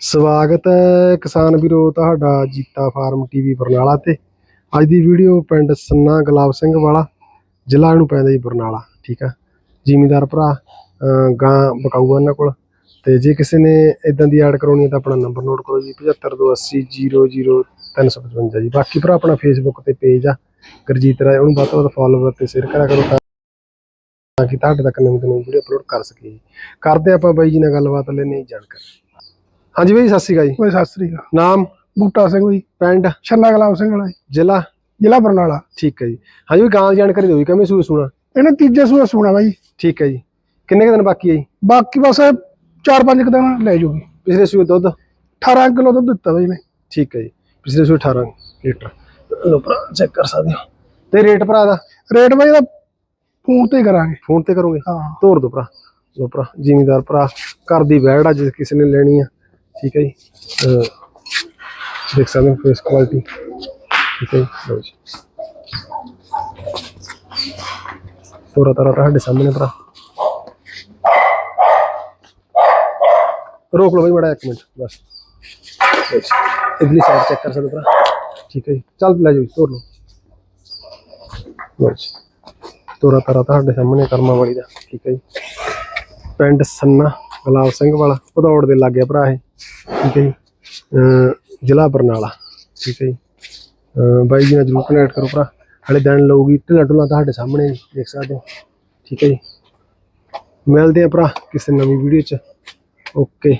ਸਵਾਗਤ ਹੈ ਕਿਸਾਨ ਵੀਰੋ ਤੁਹਾਡਾ ਜੀਤਾ ਫਾਰਮ ਟੀਵੀ ਬਰਨਾਲਾ ਤੇ। ਅੱਜ ਦੀ ਵੀਡੀਓ ਪਿੰਡ ਸੰਨਾ ਗੁਲਾਬ ਸਿੰਘ ਵਾਲਾ, ਜ਼ਿਲ੍ਹਾ ਨੂੰ ਪੈਂਦਾ ਜੀ ਬਰਨਾਲਾ, ਠੀਕ ਆ? ਜ਼ਿਮੀਦਾਰ ਭਰਾ ਗਾਂ ਬਕਾਊ ਇਹਨਾਂ ਕੋਲ। ਤੇ ਜੇ ਕਿਸੇ ਨੇ ਇਦਾਂ ਦੀ ਐਡ ਕਰਾਉਣੀ ਹੈ ਤਾਂ ਆਪਣਾ ਨੰਬਰ ਨੋਟ ਕਰੋ ਜੀ 7528000355 ਜੀ। ਬਾਕੀ ਭਰਾ ਆਪਣਾ ਫੇਸਬੁੱਕ ਤੇ ਪੇਜ ਆ, ਗੁਰਜੀਤ ਰਾਏ, ਉਹਨੂੰ ਵੱਧ ਤੋਂ ਵੱਧ ਫੋਲੋਵਰ ਤੇ ਸ਼ੇਅਰ ਕਰਿਆ ਕਰੋ ਤਾਂ ਕਿ ਤੁਹਾਡੇ ਤੱਕ ਨਵੀਂ ਨਵੀਂ ਵੀਡੀਓ ਅਪਲੋਡ ਕਰ ਸਕੀਏ ਜੀ। ਕਰਦੇ ਆਪਾਂ ਬਾਈ ਜੀ ਨਾਲ ਗੱਲਬਾਤ ਲੈਣੇ ਜਾਣਕਾਰੀ। ਹਾਂਜੀ ਬਾਈ ਸਤਿ ਸ਼੍ਰੀ ਅਕਾਲ ਜੀ। ਓਏ ਸਤਿ ਸ੍ਰੀ ਅਕਾਲ। ਨਾਮ? ਬੂਟਾ ਸਿੰਘ ਜੀ ਪਿੰਡ? ਛੰਨਾ ਗੁਲਾਬ ਸਿੰਘ ਵਾਲਾ ਜੀ, ਜ਼ਿਲ੍ਹਾ? ਜ਼ਿਲ੍ਹਾ ਬਰਨਾਲਾ। ਠੀਕ ਹੈ ਜੀ। ਹਾਂਜੀ ਵੀ ਗਾਂ ਦੀ ਜਾਣਕਾਰੀ ਦਿਓ ਜੀ ਕਿਵੇਂ ਸੂਏ ਸੁਣਾ? ਇਹਨੇ ਤੀਜੇ ਸੂਆ ਸੁਣਾ ਬਾਈ। ਠੀਕ ਹੈ ਜੀ। ਕਿੰਨੇ ਕੁ ਦਿਨ ਬਾਕੀ ਹੈ ਜੀ? ਬਾਕੀ ਬਸ 4-5 ਦਿਨ ਲੈ ਜੂਗੀ ਪਿਛਲੇ ਸੂਏ ਦੁੱਧ? 18 ਕਿਲੋ ਦੁੱਧ ਦਿੱਤਾ ਬਾਈ ਨੇ ਠੀਕ ਹੈ ਜੀ। ਪਿਛਲੇ ਸੂਏ 18 ਲੀਟਰ। ਲੋ ਭਰਾ ਚੈੱਕ ਕਰ ਸਕਦੇ ਹੋ। ਤੇ ਰੇਟ ਭਰਾ ਦਾ? ਰੇਟ ਬਾਈ ਦਾ ਫੋਨ ਤੇ ਕਰਾਂਗੇ। ਫੋਨ ਤੇ ਕਰੋਗੇ? ਹਾਂ। ਤੋਰ ਦੋ ਭਰਾ। ਲੋ ਭਰਾ ਜ਼ਿਮੀਦਾਰ ਭਰਾ ਘਰ ਦੀ ਵੈੜ ਆ ਜੇ ਕਿਸੇ ਨੇ ਲੈਣੀ ਆ। ਠੀਕ ਹੈ ਜੀ। ਦੇਖ ਸਕਦੇ ਹੋ ਫੇਸ ਕੁਆਲਿਟੀ ਠੀਕ ਹੈ ਜੀ ਜੀ। ਤੋਰਾ ਤਾਰਾ ਤੁਹਾਡੇ ਸਾਹਮਣੇ ਭਰਾ। ਰੋਕ ਲਓ ਬਈ ਮੜਾ ਇੱਕ ਮਿੰਟ ਬਸ। ਲਓ ਜੀ। ਇਧਰਲੀ ਸਾਈਡ ਚੈੱਕ ਕਰ ਸਕਦੇ ਹੋ ਭਰਾ। ਠੀਕ ਹੈ ਜੀ ਚੱਲ ਲੈ ਜਾਓ ਜੀ, ਤੋਰ ਲਓ। ਲਓ ਜੀ ਤੋਰਾ ਤਾਰਾ ਤੁਹਾਡੇ ਸਾਹਮਣੇ ਕਰਮਾ ਵਾਲੀ ਦਾ। ਠੀਕ ਹੈ ਜੀ। ਪੈਂਟ ਸੰਨਾ। ਗੁਲਾਬ ਸਿੰਘ ਵਾਲਾ ਭਦੌੜ ਦੇ ਲਾਗੇ ਭਰਾ ਇਹ। ਠੀਕ ਹੈ ਜੀ। ਜ਼ਿਲ੍ਹਾ ਬਰਨਾਲਾ। ਠੀਕ ਹੈ ਜੀ। ਬਾਈ ਜੀ ਨਾਲ ਜਰੂਰ ਕਨੈਕਟ ਕਰੋ ਭਰਾ। ਹਲੇ ਦਿਨ ਲਊਗੀ, ਢਿੱਲਾ ਢੁੱਲਾ ਤੁਹਾਡੇ ਸਾਹਮਣੇ ਦੇਖ ਸਕਦੇ ਹੋ। ਠੀਕ ਹੈ ਜੀ। ਮਿਲਦੇ ਆ ਭਰਾ ਕਿਸੇ ਨਵੀਂ ਵੀਡੀਓ ਚ। ਓਕੇ